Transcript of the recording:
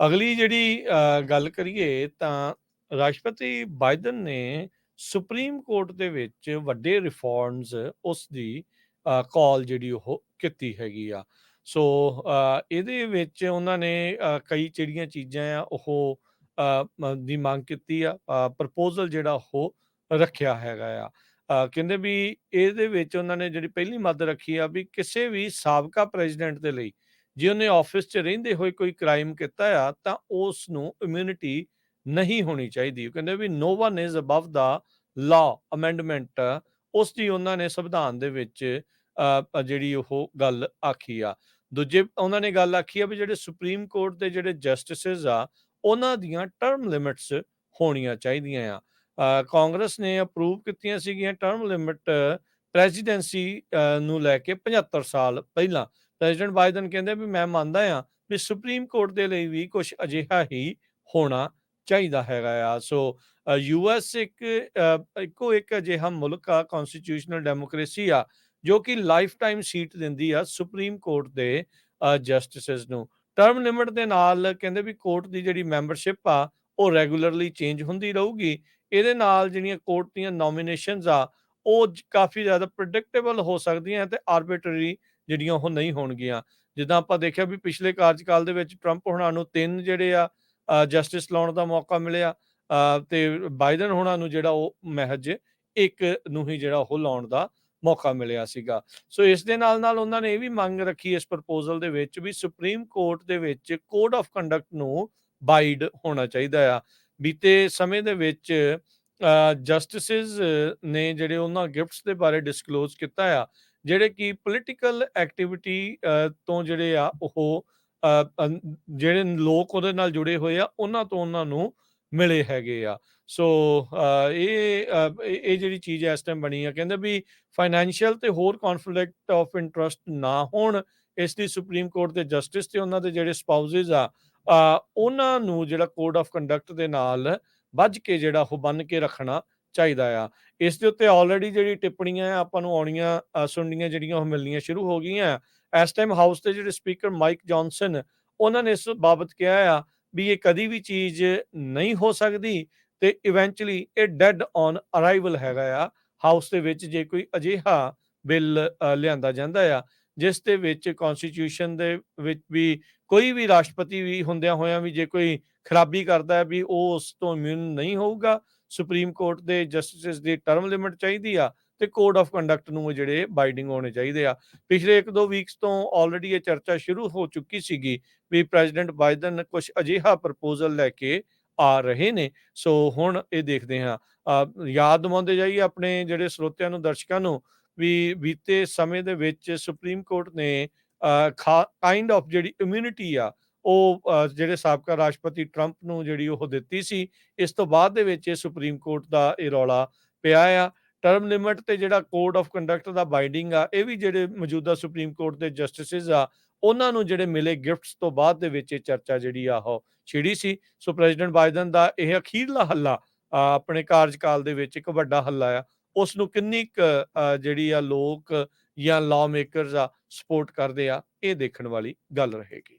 ਅਗਲੀ ਜਿਹੜੀ ਗੱਲ ਕਰੀਏ ਤਾਂ ਰਾਸ਼ਟਰਪਤੀ ਬਾਈਡਨ ਨੇ ਸੁਪਰੀਮ ਕੋਰਟ ਦੇ ਵਿੱਚ ਵੱਡੇ ਰਿਫਾਰਮਸ ਉਸ ਦੀ ਅ, ਕਾਲ ਜਿਹੜੀ ਉਹ ਕੀਤੀ ਹੈਗੀ ਆ। ਸੋ ਇਹਦੇ ਵਿੱਚ ਉਹਨਾਂ ਨੇ ਕਈ ਜਿਹੜੀਆਂ ਚੀਜ਼ਾਂ ਆ ਉਹ ਦੀ ਮੰਗ ਕੀਤੀ ਆ ਪ੍ਰਪੋਜ਼ਲ ਜਿਹੜਾ ਉਹ ਰੱਖਿਆ ਹੈਗਾ ਆ। ਕਹਿੰਦੇ ਵੀ ਇਹਦੇ ਵਿੱਚ ਉਹਨਾਂ ਨੇ ਜਿਹੜੀ ਪਹਿਲੀ ਮੱਦ ਰੱਖੀ ਆ ਵੀ ਕਿਸੇ ਵੀ ਸਾਬਕਾ ਪ੍ਰੈਜ਼ੀਡੈਂਟ ਦੇ ਲਈ ਜੇ ਉਹਨੇ ਆਫਿਸ 'ਚ ਰਹਿੰਦੇ ਹੋਏ ਕੋਈ ਕ੍ਰਾਈਮ ਕੀਤਾ ਆ, ਤਾਂ ਉਸ ਨੂੰ ਇਮਿਊਨਿਟੀ ਨਹੀਂ ਹੋਣੀ ਚਾਹੀਦੀ। ਉਹ ਕਹਿੰਦੇ ਵੀ no one is above the law amendment ਉਸ ਦੀ ਉਹਨਾਂ ਨੇ ਸੰਵਿਧਾਨ ਦੇ ਵਿੱਚ ਜਿਹੜੀ ਉਹ ਗੱਲ ਆਖੀ ਆ। ਦੂਜੇ, ਉਹਨਾਂ ਨੇ ਗੱਲ ਆਖੀ ਆ ਵੀ ਜਿਹੜੇ ਸੁਪਰੀਮ ਕੋਰਟ ਦੇ ਜਿਹੜੇ ਜਸਟਿਸਿਸ ਆ, ਉਹਨਾਂ ਦੀਆਂ ਟਰਮ ਲਿਮਿਟਸ ਹੋਣੀਆਂ ਚਾਹੀਦੀਆਂ ਆ। ਕਾਂਗਰਸ ਨੇ ਅਪਰੂਵ ਕੀਤੀਆਂ ਸੀਗੀਆਂ ਟਰਮ ਲਿਮਿਟ ਪ੍ਰੈਜ਼ੀਡੈਂਸੀ ਨੂੰ ਲੈ ਕੇ 75 ਸਾਲ ਪਹਿਲਾਂ। ਪ੍ਰੈਜ਼ੀਡੈਂਟ ਬਾਈਡਨ ਕਹਿੰਦੇ ਵੀ ਮੈਂ ਮੰਨਦਾ ਆ ਵੀ ਸੁਪਰੀਮ ਕੋਰਟ ਦੇ ਲਈ ਵੀ ਕੁਝ ਅਜਿਹਾ ਹੀ ਹੋਣਾ ਚਾਹੀਦਾ ਹੈਗਾ ਆ। ਸੋ ਅ, ਯੂਐਸ ਇੱਕ ਇੱਕੋ ਇੱਕ ਅਜਿਹਾ ਮੁਲਕ ਆ ਕਨਸਟੀਟਿਊਸ਼ਨਲ ਡੈਮੋਕ੍ਰੇਸੀ ਆ ਜੋ ਕਿ ਲਾਈਫ ਟਾਈਮ ਸੀਟ ਦਿੰਦੀ ਆ ਸੁਪਰੀਮ ਕੋਰਟ ਦੇ ਅ, ਨੂੰ। ਟਰਮ ਲਿਮਿਟ ਦੇ ਨਾਲ ਕਹਿੰਦੇ ਵੀ ਕੋਰਟ ਦੀ ਜਿਹੜੀ ਮੈਂਬਰਸ਼ਿਪ ਆ ਉਹ ਰੈਗੂਲਰਲੀ ਚੇਂਜ ਹੁੰਦੀ ਰਹੂਗੀ। ਇਹਦੇ ਨਾਲ ਜਿਹੜੀਆਂ ਕੋਰਟ ਦੀਆਂ ਨੋਮੀਨੇਸ਼ਨਸ ਆ ਉਹ ਕਾਫੀ ਜ਼ਿਆਦਾ ਪ੍ਰੈਡਿਕਟੇਬਲ ਹੋ ਸਕਦੀਆਂ ਤੇ ਆਰਬਿਟਰੀ ਜਿਹੜੀਆਂ ਉਹ ਨਹੀਂ ਹੋਣਗੀਆਂ। ਜਿੱਦਾਂ ਆਪਾਂ ਦੇਖਿਆ ਵੀ ਪਿਛਲੇ ਕਾਰਜਕਾਲ ਦੇ ਵਿੱਚ ਟਰੰਪ ਹੋਣਾਂ ਨੂੰ 3 ਜਿਹੜੇ ਆ ਜਸਟਿਸ ਲਾਉਣ ਦਾ ਮੌਕਾ ਮਿਲਿਆ ਤੇ ਬਾਈਡਨ ਹੋਣਾਂ ਨੂੰ ਜਿਹੜਾ ਉਹ ਮਹਿਜ ਇੱਕ ਨੂੰ ਹੀ ਜਿਹੜਾ ਉਹ ਲਾਉਣ ਦਾ ਮੌਕਾ ਮਿਲਿਆ ਸੀਗਾ। ਸੋ ਇਸ ਦੇ ਨਾਲ-ਨਾਲ ਉਹਨਾਂ ਨੇ ਇਹ ਵੀ ਮੰਗ ਰੱਖੀ ਇਸ ਪ੍ਰਪੋਜ਼ਲ ਦੇ ਵਿੱਚ ਵੀ ਸੁਪਰੀਮ ਕੋਰਟ ਦੇ ਵਿੱਚ ਕੋਡ ਆਫ ਕੰਡਕਟ ਨੂੰ ਬਾਈਡ ਹੋਣਾ ਚਾਹੀਦਾ ਆ। ਬੀਤੇ ਸਮੇਂ ਦੇ ਵਿੱਚ ਜਸਟਿਸਿਸ ਨੇ ਜਿਹੜੇ ਉਹਨਾਂ ਗਿਫਟਸ ਦੇ ਬਾਰੇ ਡਿਸਕਲੋਜ਼ ਕੀਤਾ ਆ, ਜਿਹੜੇ ਕਿ ਪੋਲੀਟੀਕਲ ਐਕਟੀਵਿਟੀ ਤੋਂ ਜਿਹੜੇ ਆ ਉਹ ਜਿਹੜੇ ਲੋਕ ਉਹਦੇ ਨਾਲ ਜੁੜੇ ਹੋਏ ਆ, ਉਹਨਾਂ ਤੋਂ ਉਹਨਾਂ ਨੂੰ ਮਿਲੇ ਹੈਗੇ ਆ। ਸੋ ਇਹ ਇਹ ਜਿਹੜੀ ਚੀਜ਼ ਇਸ ਟਾਈਮ ਬਣੀ ਆ, ਕਹਿੰਦੇ ਵੀ ਫਾਈਨੈਂਸ਼ੀਅਲ ਤੇ ਹੋਰ ਕੌਨਫਲਿਕਟ ਆਫ ਇੰਟਰਸਟ ਨਾ ਹੋਣ, ਇਸ ਲਈ ਸੁਪਰੀਮ ਕੋਰਟ ਦੇ ਜਸਟਿਸ ਤੇ ਉਹਨਾਂ ਦੇ ਜਿਹੜੇ ਸਪਾਊਸਿਸ ਆ ਉਹਨਾਂ ਨੂੰ ਜਿਹੜਾ ਕੋਡ ਆਫ ਕੰਡਕਟ ਦੇ ਨਾਲ ਬੱਝ ਕੇ ਜਿਹੜਾ ਉਹ ਬੰਨ੍ਹ ਕੇ ਰੱਖਣਾ ਚਾਹੀਦਾ ਆ। ਇਸ ਦੇ ਉੱਤੇ ਆਲਰੇਡੀ ਜਿਹੜੀ ਟਿੱਪਣੀਆਂ ਆ, ਆਪਾਂ ਨੂੰ ਆਉਣੀਆਂ ਸੁਣਨੀਆਂ ਜਿਹੜੀਆਂ ਉਹ ਮਿਲਣੀਆਂ ਸ਼ੁਰੂ ਹੋ ਗਈਆਂ ਇਸ ਟਾਈਮ ਹਾਊਸ ਦੇ ਜਿਹੜੇ ਸਪੀਕਰ ਮਾਈਕ ਜੌਨਸਨ ਉਹਨਾਂ ਨੇ ਇਸ ਬਾਬਤ ਕਿਹਾ ਆ ਵੀ ਇਹ ਕਦੀ ਵੀ ਚੀਜ਼ ਨਹੀਂ ਹੋ ਸਕਦੀ ਤੇ ਇਵੈਂਚੁਅਲੀ ਇਹ ਡੈਡ ਔਨ ਅਰਾਈਵਲ ਹੈਗਾ ਆ ਹਾਊਸ ਦੇ ਵਿੱਚ ਜੇ ਕੋਈ ਅਜਿਹਾ ਬਿੱਲ ਲਿਆਂਦਾ ਜਾਂਦਾ ਆ ਜਿਸ ਦੇ ਵਿੱਚ ਕਨਸਟੀਟਿਊਸ਼ਨ ਦੇ ਵਿੱਚ ਵੀ ਕੋਈ ਵੀ ਰਾਸ਼ਟਰਪਤੀ ਵੀ ਹੁੰਦਿਆਂ ਹੋਇਆਂ ਵੀ ਜੇ ਕੋਈ ਖਰਾਬੀ ਕਰਦਾ ਹੈ ਵੀ ਉਹ ਉਸ ਤੋਂ ਇਮਿਊਨ ਨਹੀਂ ਹੋਊਗਾ। ਸੁਪਰੀਮ ਕੋਰਟ ਦੇ ਜਸਟਿਸ ਦੀ ਟਰਮ ਲਿਮਿਟ ਚਾਹੀਦੀ ਆ ਤੇ ਕੋਡ ਆਫ ਕੰਡਕਟ ਨੂੰ ਉਹ ਜਿਹੜੇ ਬਾਈਡਿੰਗ ਹੋਣੇ ਚਾਹੀਦੇ ਆ। ਪਿਛਲੇ 1-2 ਵੀਕਸ ਤੋਂ ਆਲਰੇਡੀ ਇਹ ਚਰਚਾ ਸ਼ੁਰੂ ਹੋ ਚੁੱਕੀ ਸੀਗੀ ਵੀ ਪ੍ਰੈਜ਼ੀਡੈਂਟ ਬਾਈਡਨ ਕੁਝ ਅਜਿਹਾ ਪ੍ਰਪੋਜ਼ਲ ਲੈ ਕੇ ਆ ਰਹੇ ਨੇ। ਸੋ ਹੁਣ ਇਹ ਦੇਖਦੇ ਹਾਂ ਯਾਦ ਦਿਵਾਉਂਦੇ ਜਾਈਏ ਆਪਣੇ ਜਿਹੜੇ ਸਰੋਤਿਆਂ ਨੂੰ, ਦਰਸ਼ਕਾਂ ਨੂੰ ਵੀ ਬੀਤੇ ਸਮੇਂ ਦੇ ਵਿੱਚ ਸੁਪਰੀਮ ਕੋਰਟ ਨੇ ਅ, ਖਾ ਕਾਇੰਡ ਆਫ ਜਿਹੜੀ ਇਮਿਊਨਿਟੀ ਆ ਉਹ ਜਿਹੜੇ ਸਾਬਕਾ ਰਾਸ਼ਟਰਪਤੀ ਟਰੰਪ ਨੂੰ ਜਿਹੜੀ ਉਹ ਦਿੱਤੀ ਸੀ। ਇਸ ਤੋਂ ਬਾਅਦ ਦੇ ਵਿੱਚ ਇਹ ਸੁਪਰੀਮ ਕੋਰਟ ਦਾ ਇਹ ਰੌਲਾ ਪਿਆ ਆ। ਟਰਮ ਲਿਮਿਟ ਤੇ ਜਿਹੜਾ ਕੋਡ ਆਫ ਕੰਡਕਟ ਦਾ ਬਾਈਂਡਿੰਗ ਆ ਇਹ ਵੀ ਜਿਹੜੇ ਮੌਜੂਦਾ ਸੁਪਰੀਮ ਕੋਰਟ ਦੇ ਜਸਟਿਸਿਸ ਆ ਉਹਨਾਂ ਨੂੰ ਜਿਹੜੇ ਮਿਲੇ ਗਿਫਟਸ ਤੋਂ ਬਾਅਦ ਦੇ ਵਿੱਚ ਇਹ ਚਰਚਾ ਜਿਹੜੀ ਆ ਉਹ ਛਿੜੀ ਸੀ। ਸੋ ਪ੍ਰੈਜ਼ੀਡੈਂਟ ਬਾਈਡਨ ਦਾ ਇਹ ਅਖੀਰਲਾ ਹੱਲਾ ਆਪਣੇ ਕਾਰਜਕਾਲ ਦੇ ਵਿੱਚ ਇੱਕ ਵੱਡਾ ਹੱਲਾ ਆ। ਉਸ ਨੂੰ ਕਿੰਨੀ ਕੁ ਜਿਹੜੀ ਆ ਲੋਕ ਜਾਂ ਲਾਅ ਮੇਕਰਸ ਆ ਸਪੋਰਟ ਕਰਦੇ ਆ, ਇਹ ਦੇਖਣ ਵਾਲੀ ਗੱਲ ਰਹੇਗੀ।